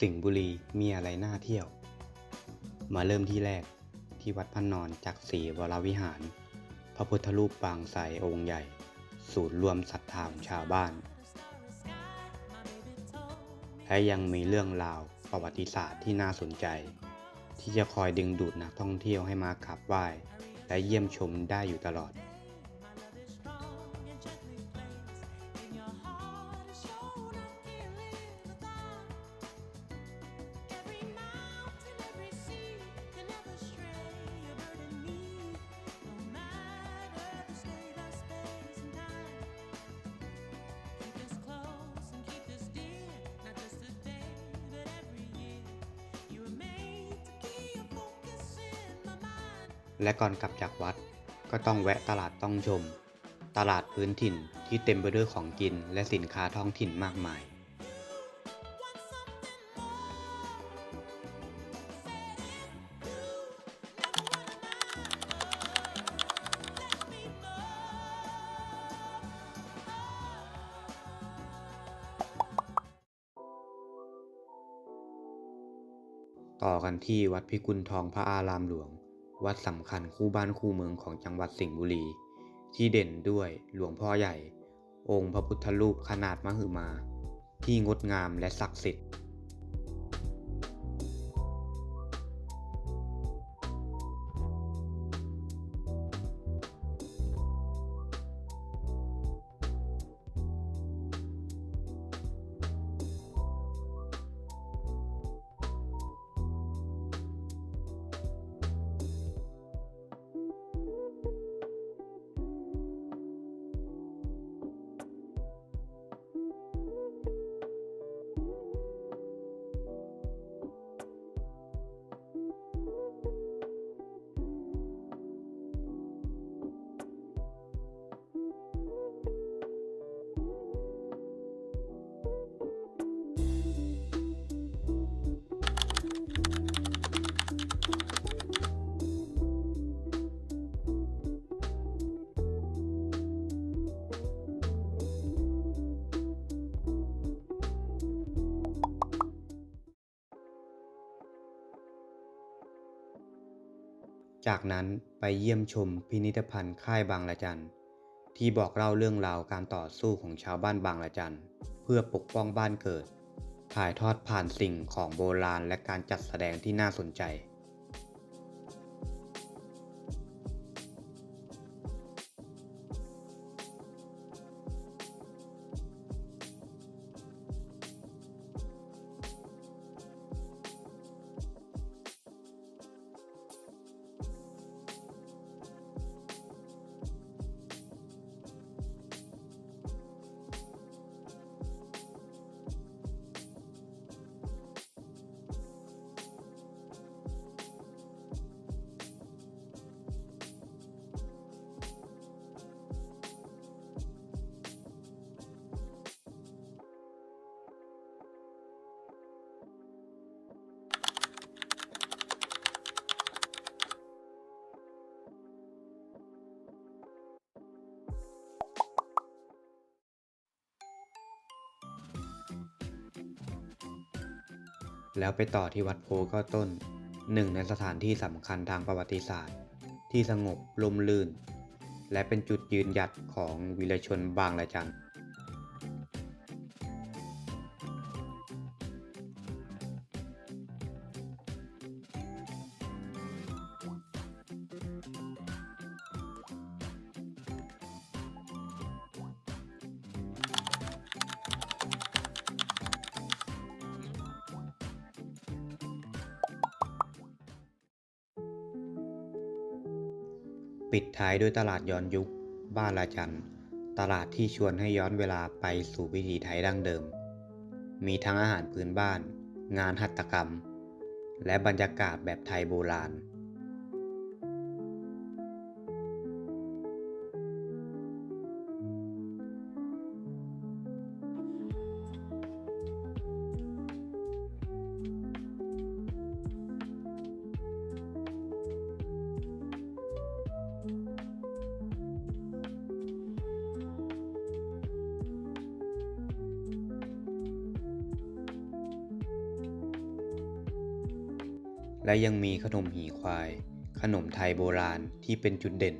สิงห์บุรีมีอะไรน่าเที่ยว มาเริ่มที่แรกที่วัดพระนอนจักศรีวรวิหาร พระพุทธรูปปางใสองค์ใหญ่ ศูนย์รวมศรัทธาของชาวบ้าน และยังมีเรื่องราวประวัติศาสตร์ที่น่าสนใจ ที่จะคอยดึงดูดนักท่องเที่ยวให้มากราบไหว้และเยี่ยมชมได้อยู่ตลอด และก่อนกลับจากวัด ก็ต้องแวะตลาดต้องชม ตลาดพื้นถิ่นที่เต็มไปด้วยของกินและสินค้าท้องถิ่นมากมาย ต่อกันที่วัดพิกุลทองพระอารามหลวง วัดสำคัญคู่บ้านคู่เมืองของจังหวัดสิงห์บุรี ที่เด่นด้วยหลวงพ่อใหญ่ องค์พระพุทธรูปขนาดมหึมา ที่งดงามและศักดิ์สิทธิ์ จากนั้นไปเยี่ยมชมพินิธภัณฑ์ค่ายบางละจันที่บอกเล่าเรื่องราวการต่อสู้ของชาวบ้านบางละจันเพื่อปกป้องบ้านเกิด ถ่ายทอดผ่านสิ่งของโบราณและการจัดแสดงที่น่าสนใจ แล้วไปต่อที่วัดโพก็ต้น หนึ่งในสถานที่สำคัญทางประวัติศาสตร์ ที่สงบลมลื่น และเป็นจุดยืนหยัดของวิรชนบางระจัน ปิดท้ายด้วยตลาดย้อนยุค บ้านละจัน ตลาดที่ชวนให้ย้อนเวลาไปสู่วิถีไทยดั้งเดิม มีทั้งอาหารพื้นบ้าน งานหัตถกรรม และบรรยากาศแบบไทยโบราณ และยังมีขนมหีควาย ขนมไทยโบราณที่เป็นจุดเด่น